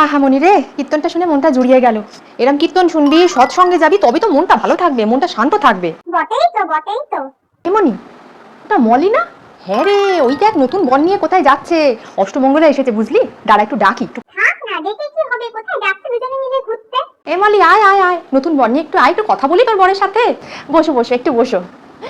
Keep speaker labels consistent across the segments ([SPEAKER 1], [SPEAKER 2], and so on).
[SPEAKER 1] আহা মনি রে কীর্তনটা শুনে মনটা জুড়িয়ে গেল। এরম কীর্তন শুনবি সৎসঙ্গে যাবি তবে তো মনটা ভালো থাকবে মনটা শান্ত থাকবে।
[SPEAKER 2] বটেই তো বটেই তো।
[SPEAKER 1] এমনি ওটা মলি না? হ্যাঁ রে ওইটা এক নতুন বন নিয়ে কোথায় যাচ্ছে। অষ্টমঙ্গলে এসেছে বুঝলি? দাঁড়া একটু ডাকি। একটু
[SPEAKER 2] থাক না দেখে কি হবে কোথায় যাচ্ছে দুজনে মিলে ঘুরতে।
[SPEAKER 1] এ মলি আয় আয় আয় নতুন বন নিয়ে একটু আয় একটু কথা বলি তোর বরের সাথে। বসো বসো একটু বসো।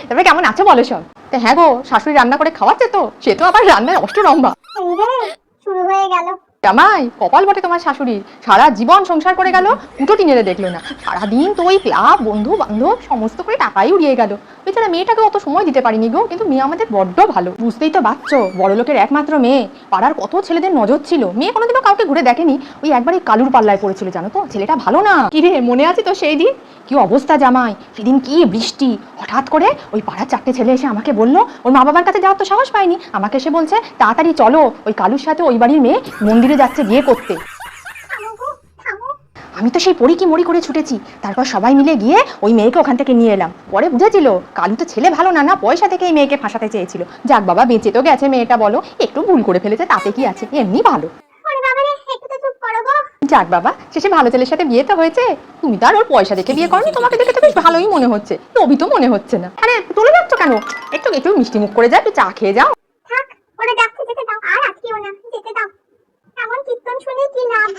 [SPEAKER 1] তারপরে কেমন আছে বলো সব? তা হ্যাঁ গো শাশুড়ি রান্না করে খাওয়াচ্ছে তো সে তো আবার রান্নায়
[SPEAKER 2] রে শুরু হয়ে গেল।
[SPEAKER 1] জামাই, কপাল বটে তোমার শাশুড়ি। সারা জীবন সংসার করে গেল উটো টিনেরে দেখল না। সারাদিন তো ওই ক্লাব, বন্ধু বান্ধব, সমস্ত করে টাকাই উড়িয়ে গেল। বেচারা মেয়েটাকে অত সময় দিতে পারিনি গো, কিন্তু মেয়ে আমাদের বড্ড ভালো। বুঝতেই তো পারছ বড় লোকের একমাত্র মেয়ে। পাড়ার কত ছেলেদের নজর ছিল। মেয়ে কোনোদিনও কাউকে ঘুরে দেখেনি। ওই একবার এই কালুর পাল্লায় পড়েছিল, জানো তো? ছেলেটা ভালো না। কি রে, মনে আছে তো সেই দিন? কি অবস্থা জামাই? সেদিন কি বৃষ্টি? হঠাৎ করে ওই পাড়ার চারটে ছেলে এসে আমাকে বলল ওর মা বাবার কাছে যাওয়ার তো সাহস পায়নি আমাকে এসে বলছে তাড়াতাড়ি চলো ওই কালুর সাথে ওই বাড়ির মেয়ে মন্দিরে যাচ্ছে বিয়ে করতে। আমি তো সেই পড়ি কি মরি করে ছুটেছি। তারপর সবাই মিলে গিয়ে ওই মেয়েকে ওখান থেকে নিয়ে এলাম। পরে বুঝেছিল কালু তো ছেলে ভালো না না পয়সা থেকে এই মেয়েকে ফাঁসাতে চেয়েছিল। যাক বাবা বেঁচে তো গেছে মেয়েটা বলো। একটু ভুল করে ফেলেছে তাতে কি আছে? এমনি ভালো
[SPEAKER 2] ওরে বাবা রে একটু তো চুপ করো গো
[SPEAKER 1] যাক বাবা, শেষে ভালো ছেলের সাথে বিয়ে তো হয়েছে। তুমি তো আর ওর পয়সা দেখে বিয়ে করনি, তোমাকে দেখে তো বেশ ভালোই মনে হচ্ছে। নবী তো মনে হচ্ছে না। আরে, তুলে যাচ্ছ কেন? একটু একটু মিষ্টি মুখ করে যাও একটু চা খেয়ে যাও।
[SPEAKER 2] দাও। আর আটকেও না, যেতে দাও। এমন কীর্তন শুনে কি লাভ